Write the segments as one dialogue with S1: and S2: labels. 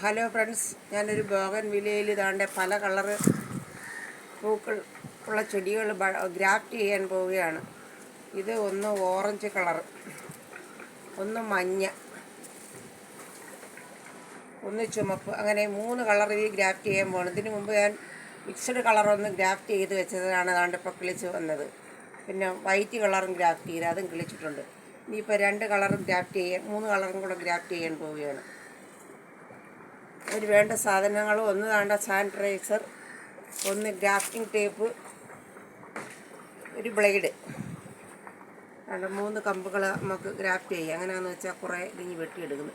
S1: Hello friends. ഞാനൊരു ബോഗൻ വിലയിൽ ഇതാണ്ട് പല കളറ് പൂക്കൾ ഉള്ള ചെടികൾ ഗ്രാഫ്റ്റ് ചെയ്യാൻ പോവുകയാണ്. ഇത് ഒന്ന് ഓറഞ്ച് കളർ ഒന്ന് മഞ്ഞ ഒന്ന് ചുമപ്പ് അങ്ങനെ മൂന്ന് കളർ ഈ ഗ്രാഫ്റ്റ് ചെയ്യാൻ പോകണം ഇതിന് മുമ്പ് ഞാൻ മിക്സഡ് കളറൊന്ന് ഗ്രാഫ്റ്റ് ചെയ്ത് വെച്ചതാണ് അതാണ്ട് ഇപ്പോൾ കിളിച്ച് വന്നത്. പിന്നെ വൈറ്റ് കളറും ഗ്രാഫ്റ്റ് ചെയ്ത് അതും കിളിച്ചിട്ടുണ്ട്. ഇനിയിപ്പോൾ രണ്ട് കളറും ഗ്രാഫ്റ്റ് ചെയ്യാൻ മൂന്ന് കളറും കൂടെ ഗ്രാഫ്റ്റ് ചെയ്യാൻ പോവുകയാണ്. അതിന് വേണ്ട സാധനങ്ങൾ ഒന്ന് വേണ്ട സാനിറ്റൈസർ ഒന്ന് ഗ്രാഫ്റ്റിംഗ് ടേപ്പ് ഒരു ബ്ലേഡ്. രണ്ട് മൂന്ന് കമ്പുകൾ നമുക്ക് ഗ്രാഫ്റ്റ് ചെയ്യാം. എങ്ങനെയാണെന്ന് വെച്ചാൽ കുറേ ഇതിങ്ങി വെട്ടിയെടുക്കുന്നു.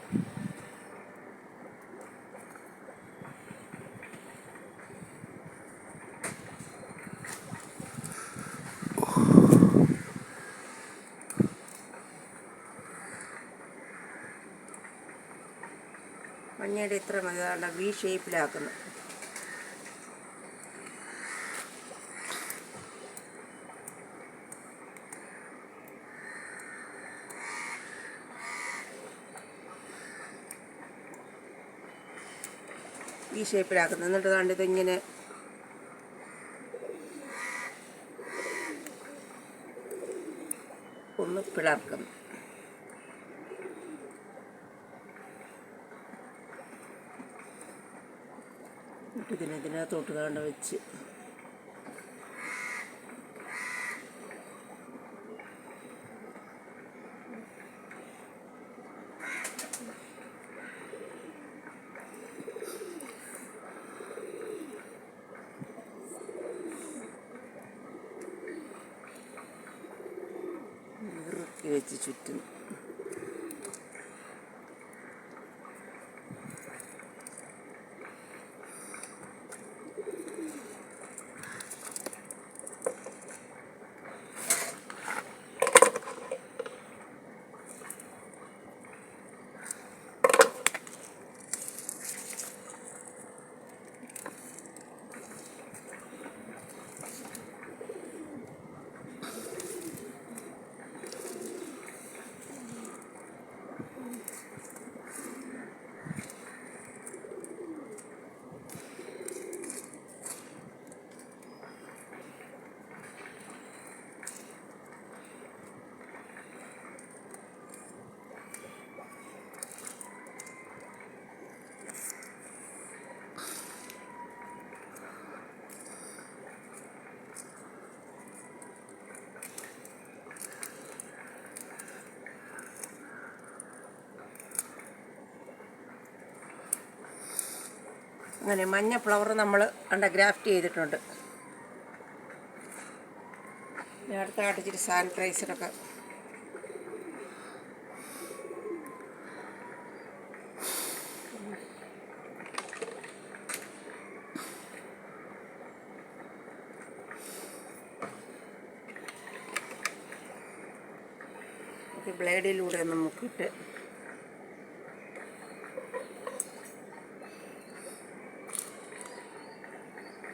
S1: മഞ്ഞയുടെ ഇത്ര മതി. വി ഷേപ്പിലാക്കുന്നു ഈ ഷേപ്പിലാക്കുന്നു എന്നിട്ട് കണ്ടിത് ഇതിങ്ങനെ ഒന്ന് പിളർക്കുന്നു. ഇതിനെ ഇതിനകത്തോട്ട് കാണ്ട വെച്ച്. ഇറുക്കി വെച്ച് ചുറ്റും. അങ്ങനെ മഞ്ഞ ഫ്ലവർ നമ്മൾ കണ്ട ഗ്രാഫ്റ്റ് ചെയ്തിട്ടുണ്ട് ഞാൻ അടുത്തായിട്ട് ഇച്ചിരി സാനിറ്റൈസറൊക്കെ ബ്ലേഡിലൂടെ ഒന്ന്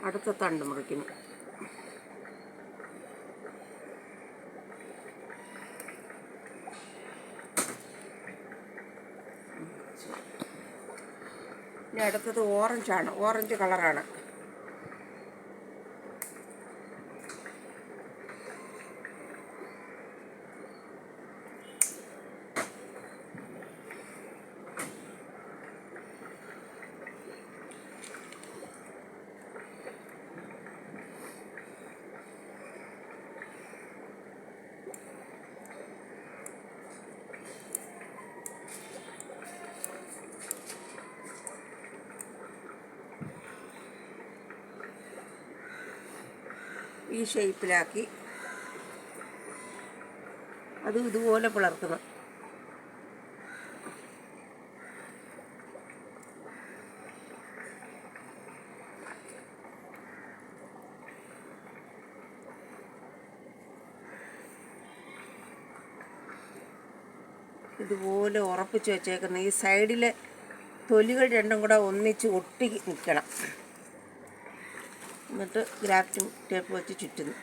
S1: അടുത്ത തണ്ട് മുറിക്കുന്നു. ഇനി അടുത്തത് ഓറഞ്ചാണ്. ഓറഞ്ച് കളറാണ്. ഈ ഷേപ്പിലാക്കി. അത് ഇതുപോലെ പിളർത്തണം. ഇതുപോലെ ഉറപ്പിച്ച് വെച്ചേക്കുന്ന ഈ സൈഡിലെ തൊലികൾ രണ്ടും കൂടെ ഒന്നിച്ച് ഒട്ടി നിൽക്കണം എന്നിട്ട് ഗ്രാഫ്റ്റിംഗ് ടേപ്പ് വെച്ച് ചുറ്റുന്നു.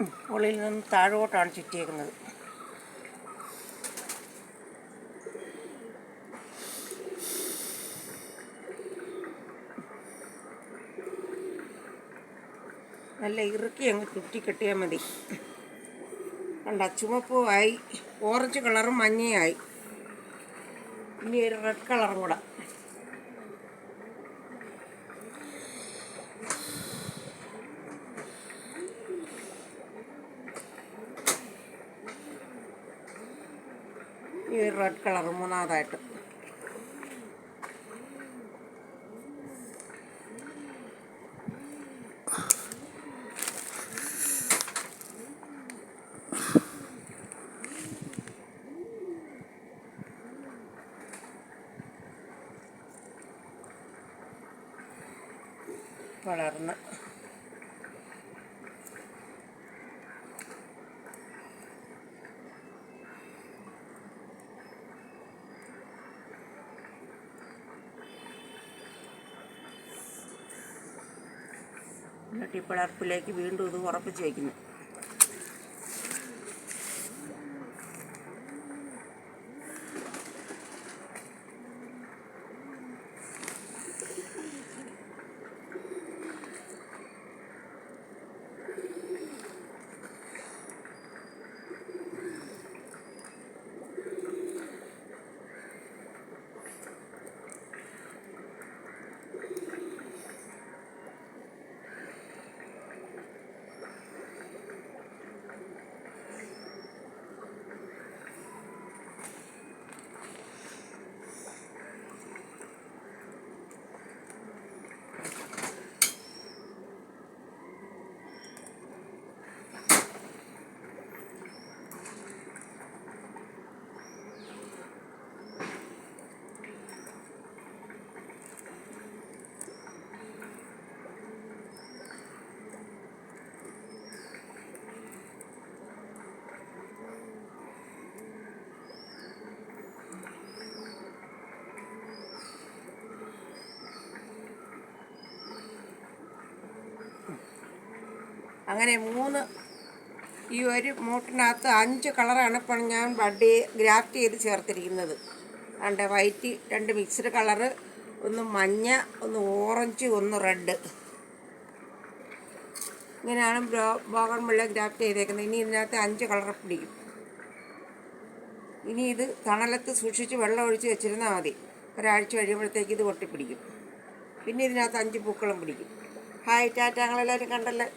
S1: മുകളിൽ നിന്ന് താഴോട്ടാണ് ചുറ്റിയേക്കുന്നത്. നല്ല ഇറുക്കി അങ്ങ് ചുറ്റി കെട്ടിയാൽ മതി. കണ്ട ചുമപ്പുമായി ഓറഞ്ച് കളറും മഞ്ഞയായി. ഇനി ഒരു റെഡ് കളറും കൂടെ. ഈ റെഡ് കളർ മൂന്നാമതായിട്ട്. വളർന്ന്. എന്നിട്ട് പിളർപ്പിലേക്ക് വീണ്ടും ഇത് ഉറപ്പിച്ച് വയ്ക്കുന്നു. അങ്ങനെ മൂന്ന് ഈ ഒരു മൂട്ടിനകത്ത് അഞ്ച് കളറാണ് ഇപ്പോൾ ഞാൻ ബഡ് ഗ്രാഫ്റ്റ് ചെയ്ത് ചേർത്തിരിക്കുന്നത്. രണ്ട് വൈറ്റ് രണ്ട് മിക്സ്ഡ് കളറ് ഒന്ന് മഞ്ഞ ഒന്ന് ഓറഞ്ച് ഒന്ന് റെഡ്. ഇങ്ങനെയാണ് ബ്രോ ബോഗൺ വെള്ള ഗ്രാഫ്റ്റ് ചെയ്തേക്കുന്നത്. ഇനി ഇതിനകത്ത് അഞ്ച് കളർ പിടിക്കും. ഇനി ഇത് തണലത്ത് സൂക്ഷിച്ച് വെള്ളം ഒഴിച്ച് വെച്ചിരുന്നാൽ മതി. ഒരാഴ്ച കഴിയുമ്പോഴത്തേക്ക് ഇത് പൊട്ടിപ്പിടിക്കും. പിന്നെ ഇതിനകത്ത് അഞ്ച് പൂക്കളും പിടിക്കും. Hi tata. ഞങ്ങളെല്ലാവരും കണ്ടല്ലേ?